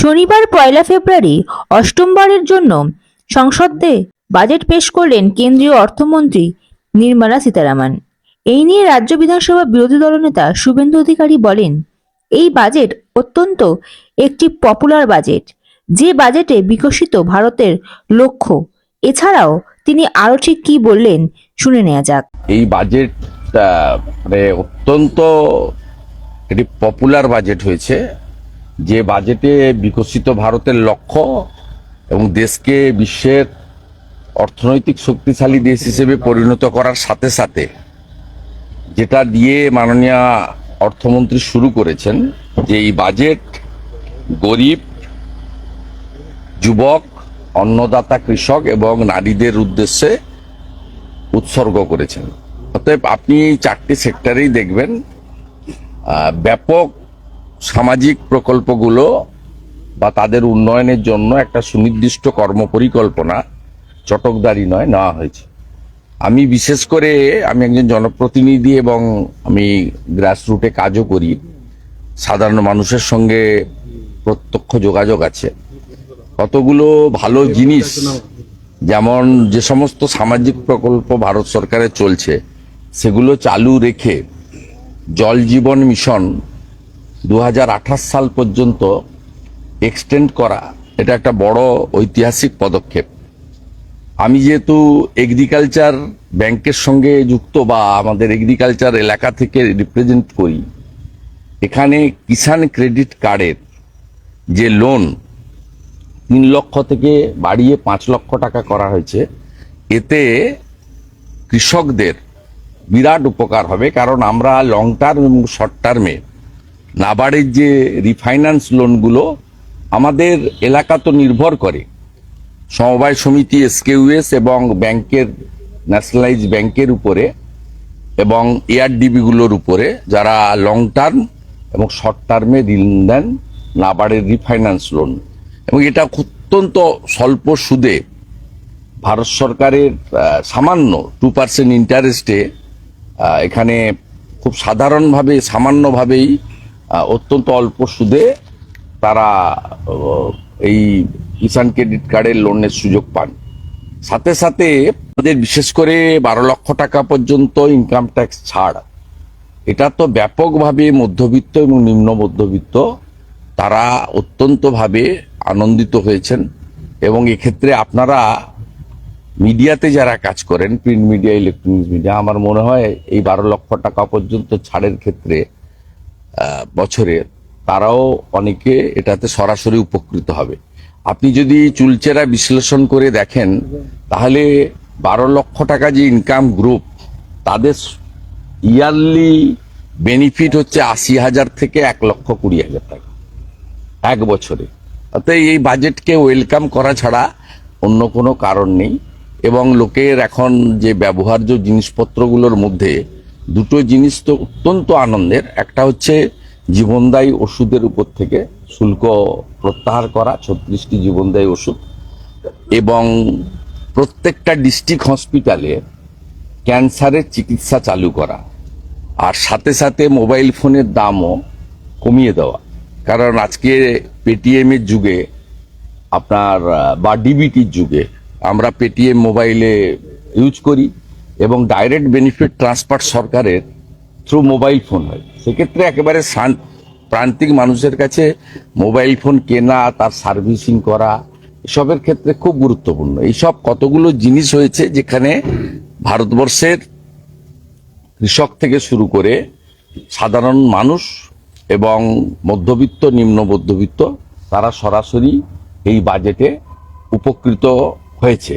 শনিবার পয়লা ফেব্রুয়ারি অষ্টমবারের জন্য সংসদে বাজেট পেশ করলেন কেন্দ্রীয় অর্থমন্ত্রী নির্মলা সীতারামন। এই নিয়ে রাজ্য বিধানসভা বিরোধী দলনেতা শুভেন্দু অধিকারী বলেন, এই বাজেট অত্যন্ত একটি পপুলার বাজেট। যে বাজেটে বিকশিত ভারতের লক্ষ্য, এছাড়াও তিনি আরও ঠিক কি বললেন শুনে নেওয়া যাক। এই বাজেট মানে অত্যন্ত একটি পপুলার বাজেট হয়েছে। যে বাজেটে বিকশিত ভারতের লক্ষ্য এবং দেশকে বিশ্বের অর্থনৈতিক শক্তিশালী দেশ হিসেবে পরিণত করার সাথে সাথে যেটা দিয়ে মাননীয় অর্থমন্ত্রী শুরু করেছেন, যে এই বাজেট গরিব, যুবক, অন্নদাতা কৃষক এবং নারীদের উদ্দেশ্যে উৎসর্গ করেছেন। অতএব আপনি চারটি সেক্টরেই দেখবেন ব্যাপক সামাজিক প্রকল্পগুলো বা তাদের উন্নয়নের জন্য একটা সুনির্দিষ্ট কর্মপরিকল্পনা চটকদারি নয়, নেওয়া হয়েছে। আমি বিশেষ করে আমি একজন জনপ্রতিনিধি এবং আমি গ্রাসরুটে কাজও করি। সাধারণ মানুষের সঙ্গে প্রত্যক্ষ যোগাযোগ আছে। কতগুলো ভালো জিনিস, যেমন যে সমস্ত সামাজিক প্রকল্প ভারত সরকারের চলছে, সেগুলো চালু রেখে জল জীবন মিশন দু হাজার আঠাশ সাল পর্যন্ত এক্সটেন্ড করা এটা একটা বড় ঐতিহাসিক পদক্ষেপ। আমি যেহেতু এগ্রিকালচার ব্যাংকের সঙ্গে যুক্ত বা আমাদের এগ্রিকালচার এলাকা থেকে রিপ্রেজেন্ট করি, এখানে কিষাণ ক্রেডিট কার্ডের যে লোন তিন লক্ষ থেকে বাড়িয়ে পাঁচ লক্ষ টাকা করা হয়েছে, এতে কৃষকদের বিরাট উপকার হবে। কারণ আমরা লং টার্ম এবং শর্ট টার্মে নাবার্ডের যে রিফাইন্যান্স লোনগুলো আমাদের এলাকা তো নির্ভর করে। সমবায় সমিতি এসকেউএস এবং ব্যাংকের ন্যাশনালাইজ ব্যাংকের উপরে এবং এআরডিবিগুলোর উপরে যারা লং টার্ম এবং শর্ট টার্মে ঋণ দেন নাবার্ডের রিফাইন্যান্স লোন এবং এটা অত্যন্ত স্বল্প সুদে ভারত সরকারের সামান্য টু পার্সেন্ট ইন্টারেস্টে এখানে খুব সাধারণভাবে, সামান্যভাবেই অত্যন্ত অল্প সুদে তারা এই কিষাণ ক্রেডিট কার্ডের লোনের সুযোগ পান। সাথে সাথে আমাদের বিশেষ করে বারো লক্ষ টাকা পর্যন্ত ইনকাম ট্যাক্স ছাড়। এটা তো ব্যাপকভাবে মধ্যবিত্ত এবং নিম্ন মধ্যবিত্ত, তারা অত্যন্তভাবে আনন্দিত হয়েছেন। এবং এক্ষেত্রে আপনারা মিডিয়াতে যারা কাজ করেন প্রিন্ট মিডিয়া ইলেকট্রনিক্স মিডিয়া আমার মনে হয় এই বারো লক্ষ টাকা পর্যন্ত ছাড়ের ক্ষেত্রে আহ, বছরে তারাও অনেকে এটাতে সরাসরি উপকৃত হবে। আপনি যদি চুলচেরা বিশ্লেষণ করে দেখেন তাহলে বারো লক্ষ টাকা যে ইনকাম গ্রুপ তাদের ইয়ারলি বেনিফিট হচ্ছে আশি হাজার থেকে এক লক্ষ কুড়ি হাজার টাকা এক বছরে। অতএব এই বাজেটকে ওয়েলকাম করা ছাড়া অন্য কোনো কারণ নেই। এবং লোকের এখন যে ব্যবহার্য জিনিসপত্রগুলোর মধ্যে দুটো জিনিস তো অত্যন্ত আনন্দের। একটা হচ্ছে জীবনদায়ী ওষুধের উপর থেকে শুল্ক প্রত্যাহার করা, ছত্রিশটি জীবনদায়ী ওষুধ, এবং প্রত্যেকটা ডিস্ট্রিক্ট হসপিটালে ক্যান্সারের চিকিৎসা চালু করা, আর সাথে সাথে মোবাইল ফোনের দামও কমিয়ে দেওয়া। কারণ আজকে পেটিএম এর যুগে, আপনার বা ডিবিটির যুগে আমরা পেটিএম মোবাইলে ইউজ করি। এবং ডাইরেক্ট বেনিফিট ট্রান্সফার সরকারের থ্রু মোবাইল ফোন হয়। সেক্ষেত্রে একেবারে প্রান্তিক মানুষের কাছে মোবাইল ফোন কেনা, তার সার্ভিসিং করা, এসবের ক্ষেত্রে খুব গুরুত্বপূর্ণ। এইসব কতগুলো জিনিস হয়েছে যেখানে ভারতবর্ষের কৃষক থেকে শুরু করে সাধারণ মানুষ এবং মধ্যবিত্ত, নিম্ন মধ্যবিত্ত, তারা সরাসরি এই বাজেটে উপকৃত হয়েছে।